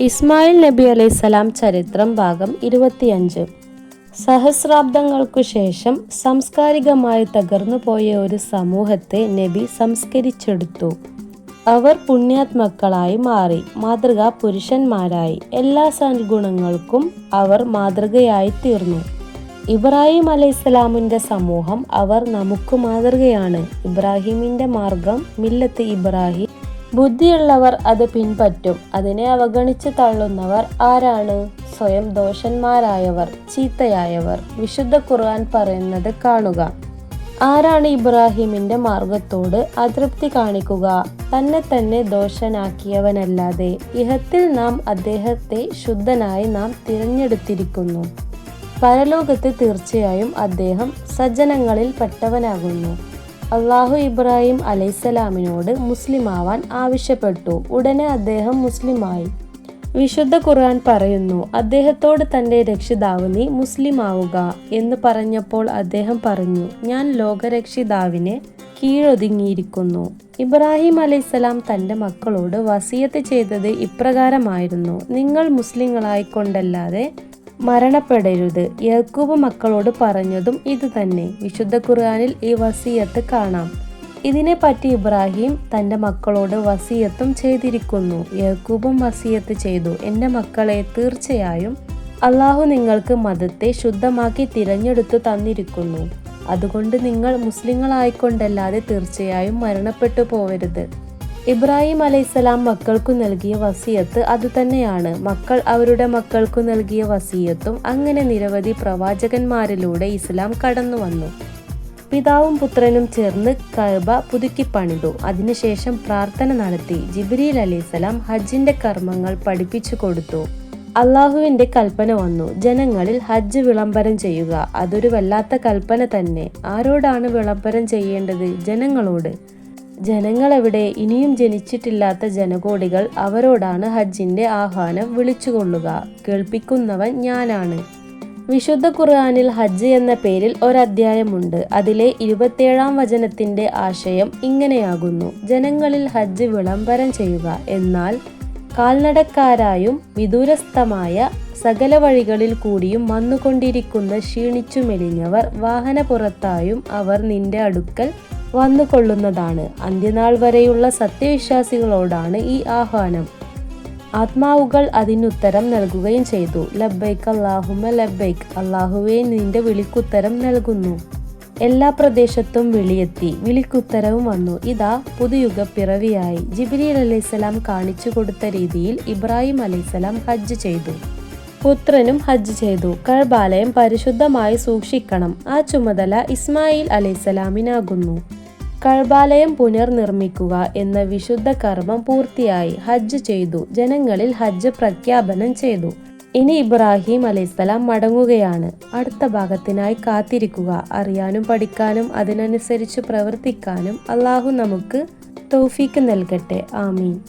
ഇസ്മായിൽ നബി അലൈസലാം ചരിത്രം ഭാഗം ഇരുപത്തിയഞ്ച്. സഹസ്രാബ്ദങ്ങൾക്കു ശേഷം സാംസ്കാരികമായി തകർന്നുപോയ ഒരു സമൂഹത്തെ നബി സംസ്കരിച്ചെടുത്തു. അവർ പുണ്യാത്മക്കളായി മാറി. മാതൃകാ പുരുഷന്മാരായി. എല്ലാ സൽഗുണങ്ങൾക്കും അവർ മാതൃകയായി തീർന്നു. ഇബ്രാഹിം അലൈഹിസ്സലാമിന്റെ സമൂഹം അവർ നമുക്ക് മാതൃകയാണ്. ഇബ്രാഹിമിന്റെ മാർഗം മില്ലത്ത് ഇബ്രാഹിം ബുദ്ധിയുള്ളവർ അത് പിൻപറ്റും. അതിനെ അവഗണിച്ച് തള്ളുന്നവർ ആരാണ്? സ്വയം ദോഷന്മാരായവർ ചീത്തയായവർ. വിശുദ്ധ ഖുർആൻ പറയുന്നത് കാണുക. ആരാണ് ഇബ്രാഹിമിന്റെ മാർഗത്തോട് അതൃപ്തി കാണിക്കുക? തന്നെ തന്നെ ദോഷനാക്കിയവനല്ലാതെ ഇഹത്തിൽ നാം അദ്ദേഹത്തെ ശുദ്ധനായി നാം തിരഞ്ഞെടുത്തിരിക്കുന്നു. പരലോകത്ത് തീർച്ചയായും അദ്ദേഹം സജ്ജനങ്ങളിൽ പെട്ടവനാകുന്നു. അള്ളാഹു ഇബ്രാഹിം അലൈസലാമിനോട് മുസ്ലിമാവാൻ ആവശ്യപ്പെട്ടു. ഉടനെ അദ്ദേഹം മുസ്ലിമായി. വിശുദ്ധ ഖുർആൻ പറയുന്നു അദ്ദേഹത്തോട് തന്റെ രക്ഷിതാവ് നീ മുസ്ലിമാവുക എന്ന് പറഞ്ഞപ്പോൾ അദ്ദേഹം പറഞ്ഞു ഞാൻ ലോകരക്ഷിതാവിനെ കീഴൊതുങ്ങിയിരിക്കുന്നു. ഇബ്രാഹിം അലൈസലാം തന്റെ മക്കളോട് വസീയത്ത് ചെയ്തത് ഇപ്രകാരമായിരുന്നു നിങ്ങൾ മുസ്ലിങ്ങളായിക്കൊണ്ടല്ലാതെ മരണപ്പെടരുത്. യാക്കൂബ് മക്കളോട് പറഞ്ഞതും ഇതുതന്നെ. വിശുദ്ധ ഖുർആാനിൽ ഈ വസീയത്ത് കാണാം. ഇതിനെപ്പറ്റി ഇബ്രാഹിം തന്റെ മക്കളോട് വസീയത്തും ചെയ്തിരിക്കുന്നു. യക്കൂബും വസീയത്ത് ചെയ്തു. എന്റെ മക്കളെ തീർച്ചയായും അള്ളാഹു നിങ്ങൾക്ക് മതത്തെ ശുദ്ധമാക്കി തിരഞ്ഞെടുത്തു തന്നിരിക്കുന്നു. അതുകൊണ്ട് നിങ്ങൾ മുസ്ലിങ്ങളായിക്കൊണ്ടല്ലാതെ തീർച്ചയായും മരണപ്പെട്ടു പോവരുത്. ഇബ്രാഹിം അലൈഹിസ്സലാം മക്കൾക്കു നൽകിയ വസിയത്ത് അതുതന്നെയാണ്. മക്കൾ അവരുടെ മക്കൾക്കു നൽകിയ വസിയത്തും അങ്ങനെ നിരവധി പ്രവാചകന്മാരിലൂടെ ഇസ്ലാം കടന്നു വന്നു പിതാവും പുത്രനും ചേർന്ന് കഅബ പുതുക്കി പണിതു. അതിനുശേഷം പ്രാർത്ഥന നടത്തി. ജിബ്രീൽ അലൈഹിസ്സലാം ഹജ്ജിന്റെ കർമ്മങ്ങൾ പഠിപ്പിച്ചു കൊടുത്തു. അള്ളാഹുവിന്റെ കൽപ്പന വന്നു. ജനങ്ങളിൽ ഹജ്ജ് വിളംബരം ചെയ്യുക. അതൊരു വല്ലാത്ത കൽപ്പന തന്നെ. ആരോടാണ് വിളംബരം ചെയ്യേണ്ടത്? ജനങ്ങളോട്. ജനങ്ങളെവിടെ ഇനിയും ജനിച്ചിട്ടില്ലാത്ത ജനകോടികൾ അവരോടാണ് ഹജ്ജിന്റെ ആഹ്വാനം വിളിച്ചുകൊള്ളുക. കേൾപ്പിക്കുന്നവൻ ഞാനാണ്. വിശുദ്ധ ഖുർആാനിൽ ഹജ്ജ് എന്ന പേരിൽ ഒരധ്യായമുണ്ട്. അതിലെ ഇരുപത്തിയേഴാം വചനത്തിന്റെ ആശയം ഇങ്ങനെയാകുന്നു. ജനങ്ങളിൽ ഹജ്ജ് വിളംബരം ചെയ്യുക. എന്നാൽ കാൽനടക്കാരായും വിദൂരസ്ഥമായ സകല വഴികളിൽ കൂടിയും വന്നുകൊണ്ടിരിക്കുന്ന ക്ഷീണിച്ചു മെലിഞ്ഞവർ വാഹനപുറത്തായും അവർ നിന്റെ അടുക്കൽ വന്നുകൊള്ളുന്നതാണ്. അന്ത്യനാൾ വരെയുള്ള സത്യവിശ്വാസികളോടാണ് ഈ ആഹ്വാനം. ആത്മാവുകൾ അതിനുത്തരം നൽകുകയും ചെയ്തു. ലബ്ബൈക്ക് അള്ളാഹുമ ലബ്ബൈക്ക് അള്ളാഹുവെ നിന്റെ വിളിക്കുത്തരം നൽകുന്നു. എല്ലാ പ്രദേശത്തും വിളിയെത്തി. വിളിക്കുത്തരവും വന്നു. ഇതാ പുതുയുഗ പിറവിയായി ജിബ്രീൽ അലൈഹിസ്സലാം കാണിച്ചു കൊടുത്ത രീതിയിൽ ഇബ്രാഹിം അലൈഹിസ്സലാം ഹജ്ജ് ചെയ്തു. പുത്രനും ഹജ്ജ് ചെയ്തു. കഴബാലയം പരിശുദ്ധമായി സൂക്ഷിക്കണം. ആ ചുമതല ഇസ്മായിൽ അലൈഹിസ്സലാമിനാകുന്നു. കഴബാലയം പുനർനിർമ്മിക്കുക എന്ന വിശുദ്ധ കർമ്മം പൂർത്തിയായി ഹജ്ജ് ചെയ്തു. ജനങ്ങളിൽ ഹജ്ജ് പ്രഖ്യാപനം ചെയ്തു. ഇനി ഇബ്രാഹിം അലൈഹിസ്സലാം മടങ്ങുകയാണ്. അടുത്ത ഭാഗത്തിനായി കാത്തിരിക്കുക. അറിയാനും പഠിക്കാനും അതിനനുസരിച്ച് പ്രവർത്തിക്കാനും അള്ളാഹു നമുക്ക് തൗഫീക്ക് നൽകട്ടെ. ആമീൻ.